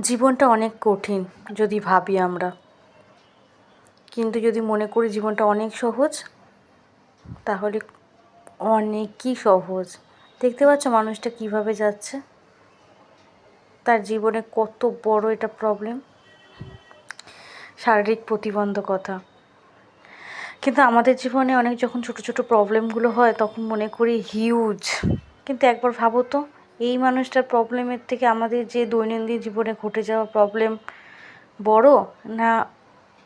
জীবনটা অনেক কঠিন যদি ভাবি আমরা। কিন্তু যদি মনে করি জীবনটা অনেক সহজ, তাহলে অনেকই সহজ। দেখতে পাচ্ছ মানুষটা কীভাবে যাচ্ছে? তার জীবনে কত বড় এটা প্রবলেম শারীরিক প্রতিবন্ধকতা। কিন্তু আমাদের জীবনে অনেক যখন ছোট ছোট প্রবলেমগুলো হয়, তখন মনে করি হিউজ কিন্তু একবার ভাবো তো এই মানুষটার প্রবলেমের থেকে আমাদের যে দৈনন্দিন জীবনে ঘটে যাওয়া প্রবলেম বড় না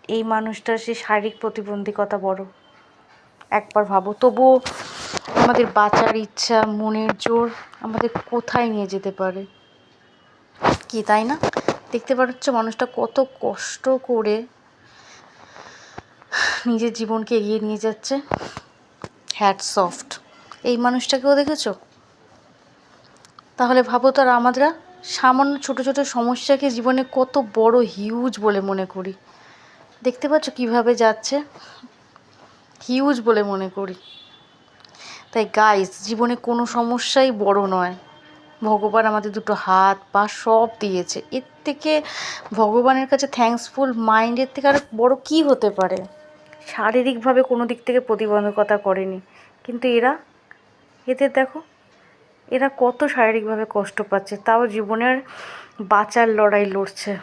এই মানুষটার সে শারীরিক প্রতিবন্ধকতা বড়? একবার ভাবো। তবুও আমাদের বাঁচার ইচ্ছা, মনের জোর আমাদের কোথায় নিয়ে যেতে পারে? কি, তাই না? দেখতে পাচ্ছ মানুষটা কত কষ্ট করে নিজের জীবনকে এগিয়ে নিয়ে যাচ্ছে। হ্যাট সফট এই মানুষটাকেও দেখেছ? তাহলে ভাবো তো আর আমরা সামান্য ছোট ছোট সমস্যাকে জীবনে কত বড় হিউজ বলে মনে করি। দেখতে পাচ্ছ কীভাবে যাচ্ছে? হিউজ বলে মনে করি। তাই গাইস জীবনে কোনো সমস্যাই বড় নয়। ভগবান আমাদের দুটো হাত, পা সব দিয়েছে। এর থেকে ভগবানের কাছে থ্যাঙ্কসফুল মাইন্ডের থেকে আর বড় কী হতে পারে? শারীরিকভাবে কোনো দিক থেকে প্রতিবন্ধকতা করেনি। কিন্তু এরা, এদের দেখো এরা কত শারীরিকভাবে কষ্ট পাচ্ছে, তাও জীবনের বাঁচার লড়াই লড়ছে।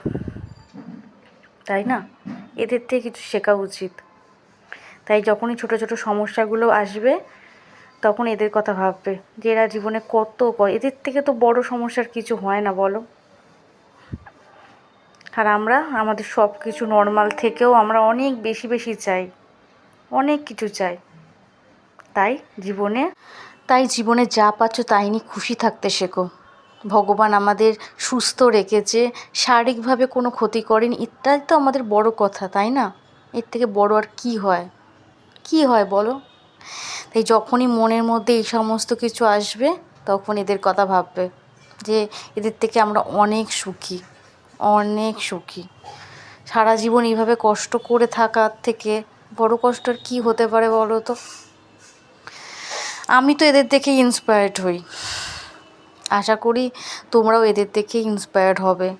তাই না? এদের থেকে কিছু শেখা উচিত। তাই যখনই ছোট ছোট সমস্যাগুলো আসবে, তখন এদের কথা ভাববে যে এরা জীবনে কত এদের থেকে তো বড় সমস্যার কিছু হয় না, বলো। আর আমরা, আমাদের সব কিছু নর্মাল থেকেও আমরা অনেক বেশি বেশি চাই। অনেক কিছু চাই। তাই জীবনে তাই জীবনে যা পাচ্ছ তাই নিয়ে খুশি থাকতে শেখো। ভগবান আমাদের সুস্থ রেখেছে, শারীরিকভাবে কোনো ক্ষতি করেনি, ইত্যাদি তো আমাদের বড় কথা, তাই না? এর থেকে বড় আর কি হয়? কি হয় বলো? তাই যখনই মনের মধ্যে এই সমস্ত কিছু আসবে, তখন এদের কথা ভাববে, যে এদের থেকে আমরা অনেক সুখী অনেক সুখী। সারা জীবন এইভাবে কষ্ট করে থাকার থেকে বড় কষ্ট আর কী হতে পারে বলো তো? আমি তো এদের দেখে ইন্সপায়ার্ড হই। আশা করি তোমরাও এদের দেখে ইন্সপায়ার্ড হবে।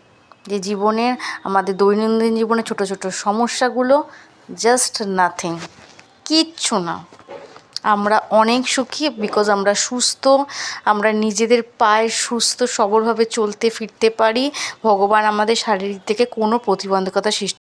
যে জীবনের, আমাদের দৈনন্দিন জীবনে ছোট ছোট সমস্যাগুলো জাস্ট নাথিং কিচ্ছু না। আমরা অনেক সুখী বিকজ আমরা সুস্থ, আমরা নিজেদের পায়ে সুস্থ, সবলভাবে চলতে, ফিরতে পারি। ভগবান আমাদের শারীরিক থেকে কোনো প্রতিবন্ধকতা সৃষ্টি